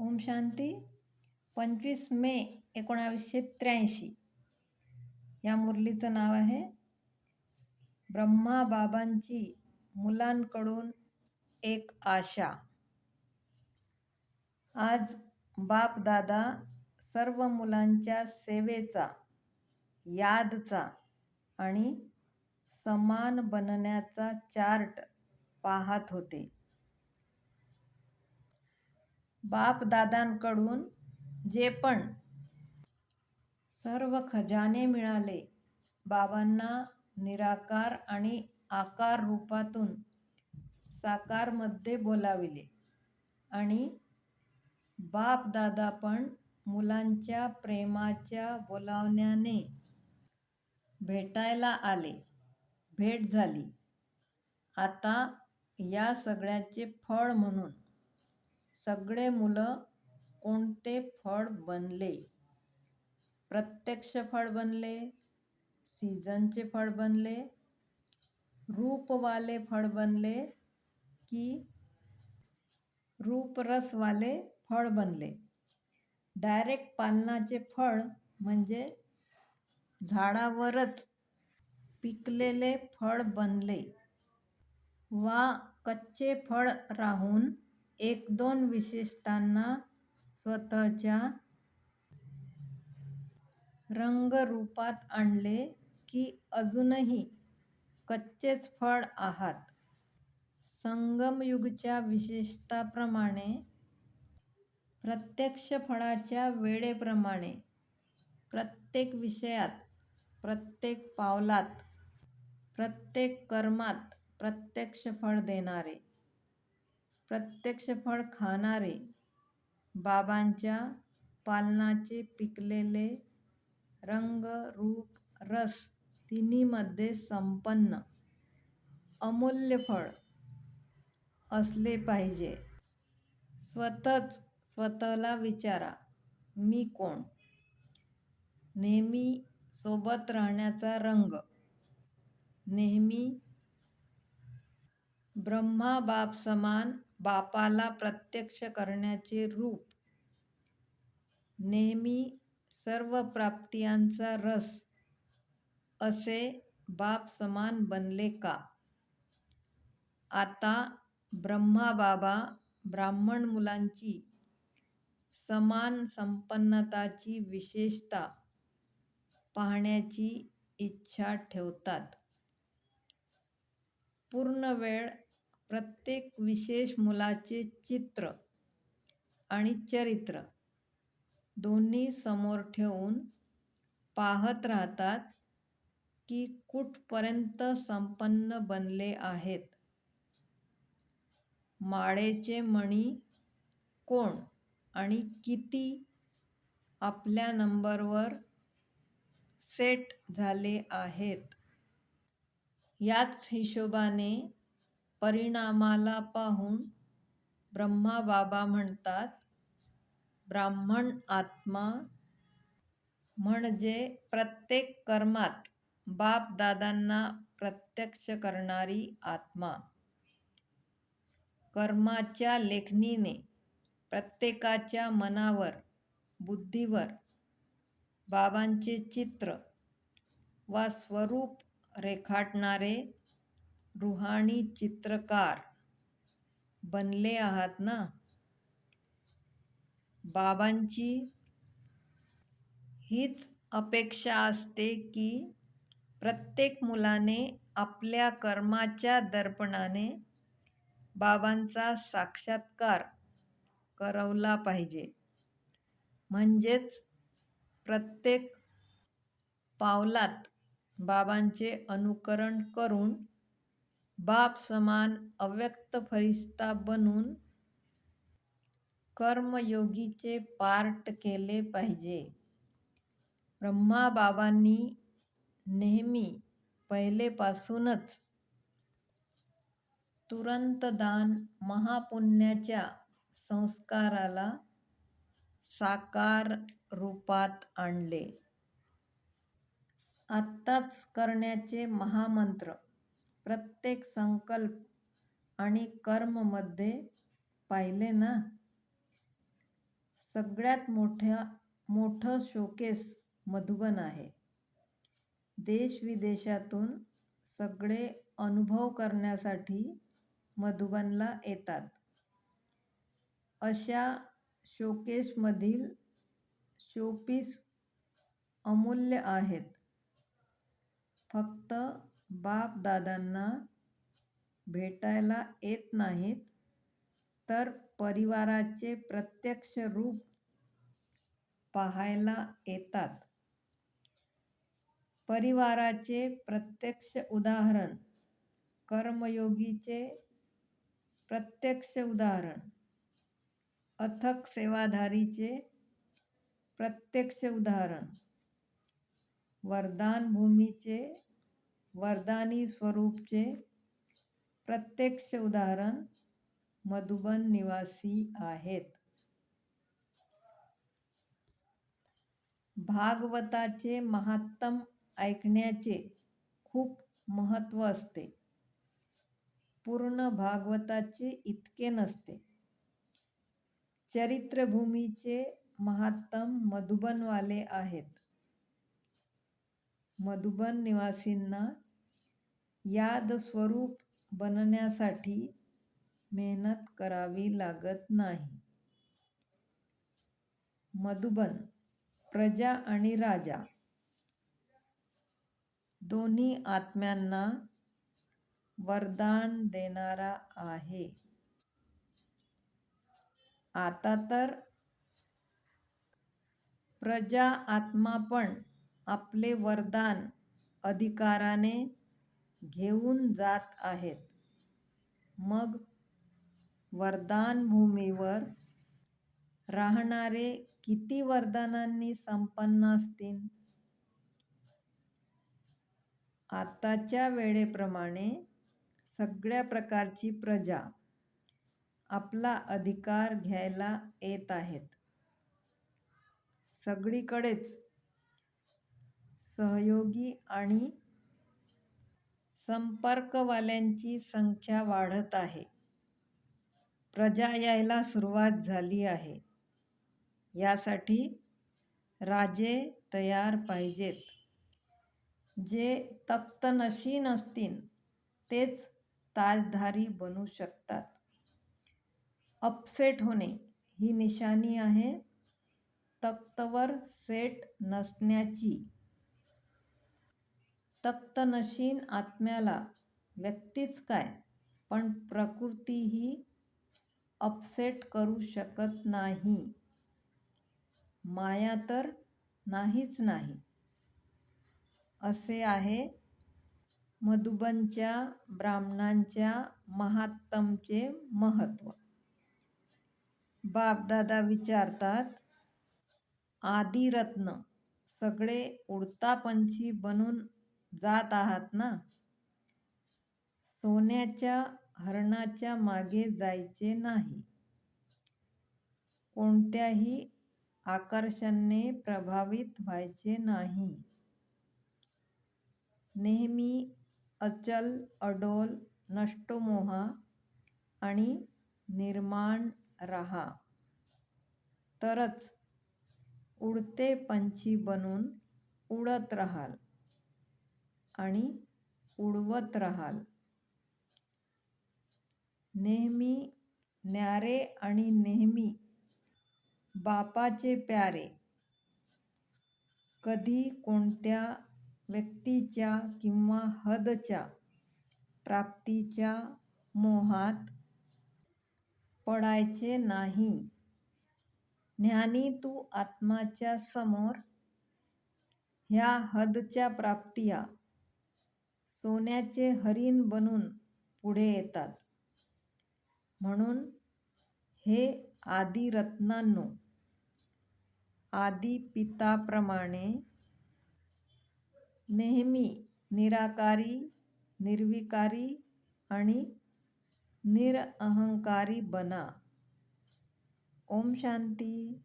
ओम शांती. पंचवीस मे एकोणावीसशे त्र्याऐंशी. या मुरलीचं नाव आहे ब्रह्मा बाबांची मुलांकडून एक आशा. आज बाप दादा सर्व मुलांच्या सेवेचा यादचा आणि समान बनण्याचा चार्ट पाहत होते. बापदादांकडून जे पण सर्व खजाने मिळाले बाबांना निराकार आणि आकार रूपातून साकारमध्ये बोलाविले. आणि बापदादा पण मुलांच्या प्रेमाच्या बोलावण्याने भेटायला आले. भेट झाली. आता या सगळ्याचे फळ म्हणून सगळे मुलं कोणते फळ बनले? प्रत्यक्ष फळ बनले सीझनचे फळ बनले रूपवाले फळ बनले की रूपरसवाले फळ बनले? डायरेक्ट पालनाचे फळ म्हणजे झाडावरच पिकलेले फळ बनले वा कच्चे फळ राहून एक दोन विशेषतांना स्वतःच्या रंगरूपात आणले की अजूनही कच्चेच फळ आहात. संगमयुगच्या विशेषताप्रमाणे प्रत्यक्ष फळाच्या वेळेप्रमाणे प्रत्येक विषयात प्रत्येक पावलात प्रत्येक कर्मात प्रत्यक्ष फळ देणारे प्रत्यक्ष फळ खाणारे बाबांच्या पालनाचे पिकलेले रंग रूप रस तिन्हीमध्ये संपन्न. अमूल्य फळ असले पाहिजे. स्वतःच स्वतःला विचारा मी कोण? नेहमी सोबत राहण्याचा रंग. नेहमी ब्रह्मा बाप समान बापाला प्रत्यक्ष करण्याचे रूप. नेहमी सर्व प्राप्तियांचा रस असे बाप समान बनले का? आता ब्रह्मा बाबा ब्राह्मण मुलांची समान संपन्नताची विशेषता पाहण्याची इच्छा ठेवतात. पूर्ण वेळ प्रत्येक विशेष मुलाचे चित्र आणि चरित्र दोन्ही समोर ठेवून पाहत राहतात की कुठपर्यंत संपन्न बनले आहेत. माळेचे मणी कोण आणि किती आपल्या नंबरवर सेट झाले आहेत? याच हिशोबाने परिणामाला पाहून ब्रह्मा बाबा म्हणतात ब्राह्मण आत्मा म्हणजे प्रत्येक कर्मात बाप दादांना प्रत्यक्ष करणारी आत्मा. कर्माच्या लेखणीने प्रत्येकाच्या मनावर बुद्धीवर बाबांचे चित्र वा स्वरूप रेखाटणारे रुहाणी चित्रकार बनले आहात ना? बाबांची हीच अपेक्षा असते की प्रत्येक मुलाने आपल्या कर्माच्या दर्पणाने बाबांचा साक्षात्कार करवला पाहिजे. म्हणजेच प्रत्येक पावलात बाबांचे अनुकरण करून बाप समान अव्यक्त फरिश्ता बनून कर्मयोगीचे पार्ट केले पाहिजे. ब्रह्मा बाबांनी नेहमी पहिलेपासूनच तुरंत दान महापुण्याच्या संस्काराला साकार रूपात आणले. आत्ताच करण्याचे महामंत्र प्रत्येक संकल्प आणि कर्ममध्ये पाहिले ना सगळ्यात मोठ्या मोठं शोकेस मधुबन आहे. देश विदेशातून सगळे अनुभव करण्यासाठी मधुबनला येतात. अशा शोकेसमधील शोपीस अमूल्य आहेत. फक्त बाप-दादांना भेटायला येत नाहीत, तर परिवाराचे प्रत्यक्ष रूप पाहायला येतात. परिवाराचे प्रत्यक्ष उदाहरण, कर्मयोगीचे प्रत्यक्ष उदाहरण, अथक सेवाधारीचे प्रत्यक्ष उदाहरण, वरदान भूमीचे वरदानी स्वरूपचे प्रत्यक्ष उदाहरण मधुबन निवासी आहेत. भागवताचे महात्तम ऐकण्याचे खूप महत्त्व असते. पूर्ण भागवताचे इतके नसते. चरित्रभूमीचे महात्तम मधुबनवाले आहेत. मधुबन निवासींना याद स्वरूप बनण्यासाठी मेहनत करावी लागत नाही. मधुबन प्रजा आणि राजा दोन्ही आत्म्यांना वरदान देणारा आहे. आता तर प्रजा आत्मा पण आपले वरदान अधिकाराने घेऊन जात आहेत. मग वरदानभूमीवर राहणारे किती वरदानांनी संपन्न असतील? आताच्या वेळेप्रमाणे सगळ्या प्रकारची प्रजा आपला अधिकार घ्यायला येत आहेत. सगळीकडेच सहयोगी आणि संपर्कवाल्यांची संख्या वाढत आहे. प्रजा यायला सुरुवात झाली आहे. यासाठी राजे तयार पाहिजेत. जे तप्तनशी असतील तेच ताजधारी बनू शकतात. अपसेट होणे ही निशाणी आहे तक्तवर सेट नसण्याची. तक्तनशीन आत्म्याला व्यक्तीच काय, पण प्रकृतीही अपसेट करू शकत नाही. माया तर नाहीच नाही. असे आहे मधुबनच्या ब्राह्मणांच्या महात्तमचे महत्त्व. बाप-दादा विचारतात, आदिरत्न, सगळे उडता पंछी बनून जात आहात ना? सोन्याच्या हरणाच्या मागे जायचे नाही. कोणत्याही आकर्षणने प्रभावित व्हायचे नाही. नेहमी अचल, अडोल, नष्टमोहा आणि निर्माण राहा. तरच उडते पंछी बनून उडत राहाल आणि उडवत राहाल. नेहमी न्यारे आणि नेहमी बापाचे प्यारे. कधी कोणत्या व्यक्तीच्या किंवा हदच्या प्राप्तीच्या मोहात पडायचे नाही. ज्ञानी तू आत्माच्या समोर ह्या हदच्या प्राप्तिया सोन्याचे हरिण बनून पुढे येतात. म्हणून हे आदिरत्नांनो, आदिपिताप्रमाणे नेहमी निराकारी, निर्विकारी आणि निरअहंकारी बना. ओम शांती